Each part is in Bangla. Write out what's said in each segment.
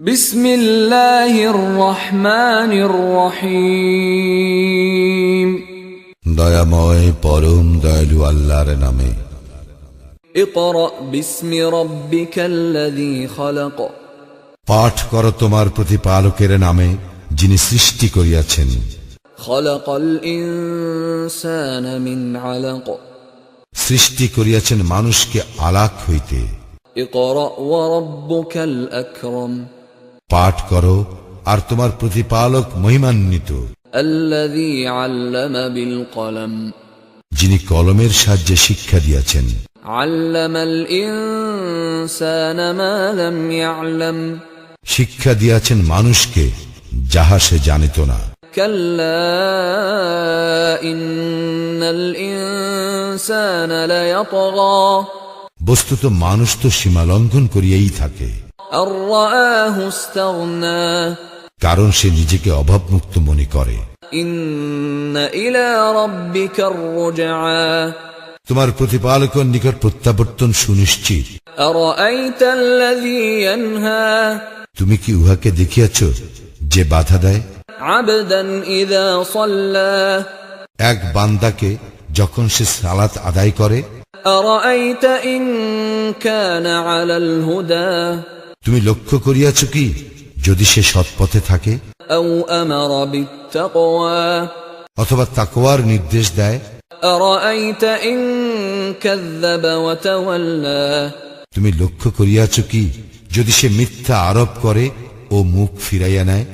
بسم الله الرحمن الرحيم দয়াময় পরম দয়ালু আল্লাহর নামে اقرأ باسم ربك الذي خلق পাঠ করো তোমার প্রতিপালকের নামে যিনি সৃষ্টি করিয়াছেন خلق الإنسان من علق সৃষ্টি করিয়াছেন মানুষকে আলাক হইতে اقرأ وربك الأكرم পাঠ করো আর তোমার প্রতিপালক মহিমান্বিত। যিনি কলমের সাহায্যে শিক্ষা দিয়েছেন। শিক্ষা দিয়াছেন মানুষকে যাহা সে জানিত না। বস্তুত মানুষ তো সীমা লঙ্ঘন করিয়াই থাকে। কারণ সে নিজেকে অভাবমুক্ত মনে করে إن إلى ربك الرجعى তোমার প্রতিপালকের নিকট প্রত্যাবর্তন সুনিশ্চিত أرأيت الذي ينهى তুমি কি উহাকে দেখিয়াছ যে বাধা দেয় عبدا إذا صلى এক বান্দাকে যখন সে সালাত আদায় করে أرأيت إن كان على الهدى তুমি লক্ষ্য করিয়াছ কি? যদি সে সৎপথে থাকে? অথবা তাকোয়ার নির্দেশ দেয়? তুমি লক্ষ্য করিয়াছ কি? যদি সে মিথ্যা আরোপ করে ও মুখ ফিরাইয়া নেয়?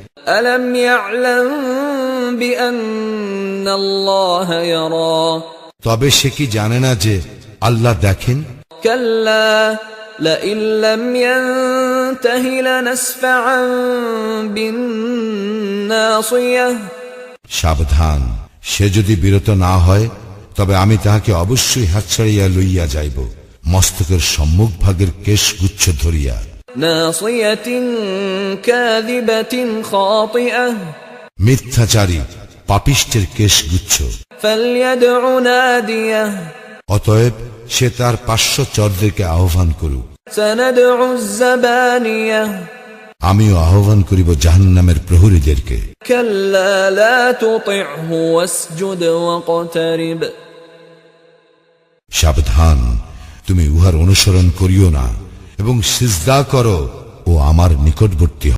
তবে সে কি জানে না যে আল্লাহ দেখেন? কাল্লা لئن لم ينته لنسفعا بالناصية সাবধান সে যদি বিরত না হয় তবে আমি তাহাকে অবশ্যই হাত ছাড়িয়া লইয়া যাইব মস্তকের সম্মুখ ভাগের কেশ গুচ্ছ ধরিয়া ناصية كاذبة خاطئة মিথ্যাচারী পাপিষ্টের কেশ গুচ্ছ فليدع ناديه অতএব সে তার পার্শ্ব চরদেরকে আহ্বান করুক سندع الزبانية আমি আহ্বান করিব জাহান নামের প্রহরীদেরকে সাবধান তুমি উহার অনুসরণ করিও না এবং সিজদা করো ও আমার নিকটবর্তী